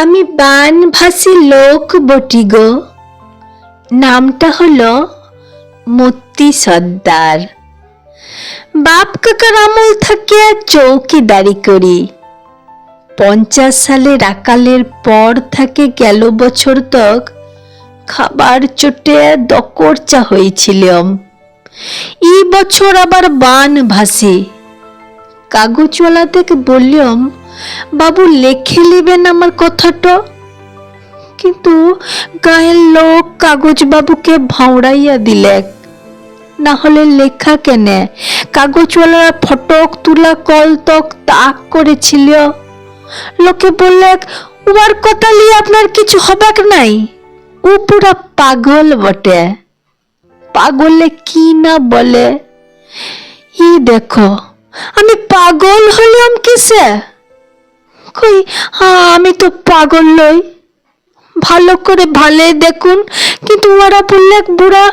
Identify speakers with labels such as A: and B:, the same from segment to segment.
A: আমি বানভাসী লোক বটি গো। নামটা হলো মত্তি সর্দার। বাপ কাকার আমল থেকে চৌকিদারি করি। পঞ্চাশ সালের আকালের পর থাকে গেল বছর তক খাবার চোটে দকরচা হয়েছিলাম। ই বছর আবার বান ভাসি কাগজওয়ালা থেকে বললাম বাবু লেখে নেবেন আমার কথাটা। কিন্তু গায়ের লোক কাগজ বাবুকে ভাঁড়াইয়া দিলেক না হলে লেখা কেনে? কাগজওয়ালারা ফটক তুলা কল তক তাক করেছিল। লোকে বললে উবার কথা নিয়ে আপনার কিছু হবেক নাই। ও পুরা পাগল বটে। পাগলে কি না বলে? ই দেখো, আমি পাগল হলাম কিসে? কই? আমি তো পাগল লই ভালো করে ভালে দেখুন, কিন্তু ওরা বললে বুড়া।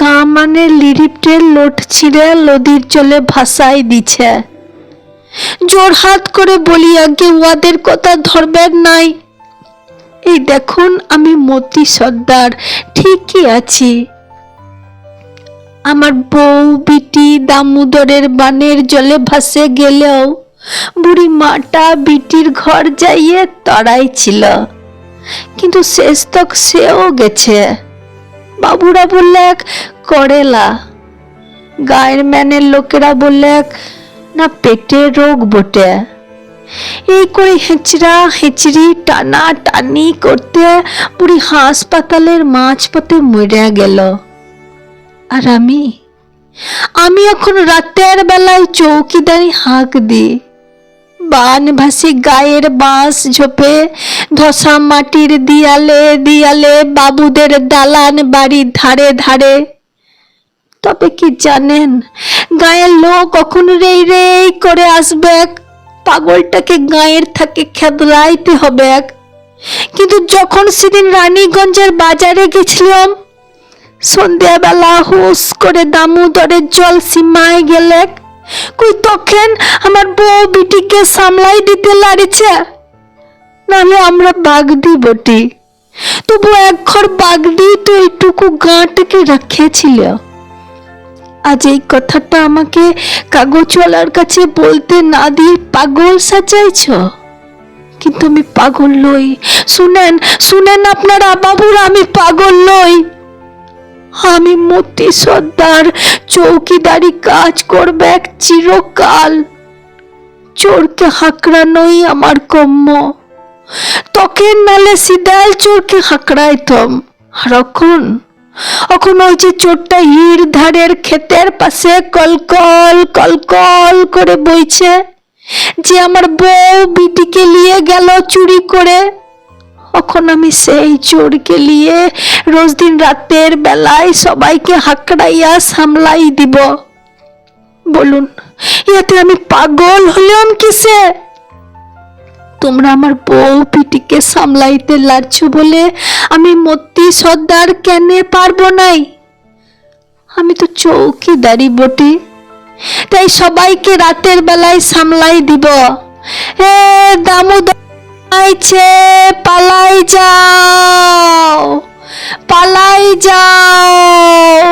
A: গা মানে লিরিপটের লোট ছিঁড়ে নদীর জলে ভাসাই দিছে। জোর হাত করে বলি, আগে ওয়াদের কথা ধরবেন নাই। এই দেখুন, আমি মতি সর্দার, ঠিকই আছি। আমার বউ, বিটি, দামোদরের বানের জলে ভাসে গেলেও বুড়ি মাটা বিটির ঘর যাইয়ে তড়াই ছিল। কিন্তু শেষ তক সেও গেছে। বাবুরা বললে করেলা। গায়ের ম্যানের লোকেরা বললে না পেটে রোগ বটে। এই করে হেঁচড়া হেঁচড়ি টানা টানি করতে বুড়ি হাসপাতালের মাঝপথে মরিয়া গেল। আর আমি? আমি এখন রাতের বেলায় চৌকিদারি হাঁক দিই। বান ভাসি গায়ের বাঁশ ঝোপে, ধসা মাটির দিয়ালে দিয়ালে বাবুদের দালান বাড়ির ধারে ধারে। তবে কি জানেন, গায়ের লোক কখন রেই রেই করে আসবে পাগলটাকে গায়ের থাকে খেদলাইতে হবে এক। কিন্তু যখন সেদিন রানীগঞ্জের বাজারে গেছিলাম, সন্ধ্যাবেলা হুস করে দামোদরের জল সীমায় গেলে তখন আমার বউ বিটিকে সামলাই দিতে লাড়িছে নাহলে আমরা বাগদি বটি। তবু এক ঘর বাগদি তো এইটুকু গাঁটকে রাখিয়েছিল। আজ এই কথাটা আমাকে কাগজওয়ালার কাছে বলতে না দিয়ে পাগল সাজাইছ? কিন্তু আমি পাগল নই। শুনেন শুনেন আপনারা বাবুরা আমি পাগল নই। আমি মতি সর্দার, চৌকিদারি কাজ করবে এক চিরকাল। চোরকে হাঁকড়ানোই আমার কম্য তখন নালে সিদাল চোরকে হাঁকড়াইতম আর এখন এখন ওই যে চোরটা হির ধারের ক্ষেতের পাশে কলকল কলকল করে বইছে, যে আমার বউ বিটিকে নিয়ে গেল চুরি করে। এখন আমি সেই চোরকে নিয়ে রোজ দিন রাতের বেলায় সবাইকে হাঁকড়াইয়া সামলাই দিব। বলুন ইয়াতে আমি পাগল হলাম কিসে? তোমরা আমার বউ পিটিকে সামলাইতে লাড়ছো বলে আমি মত্তি সর্দার কেনে পারব নাই? আমি তো চৌকিদারি বটি, তাই সবাইকে রাতের বেলায় সামলাই দিব। এ দামোদর আইছে পালাই যাও পালাই যাও।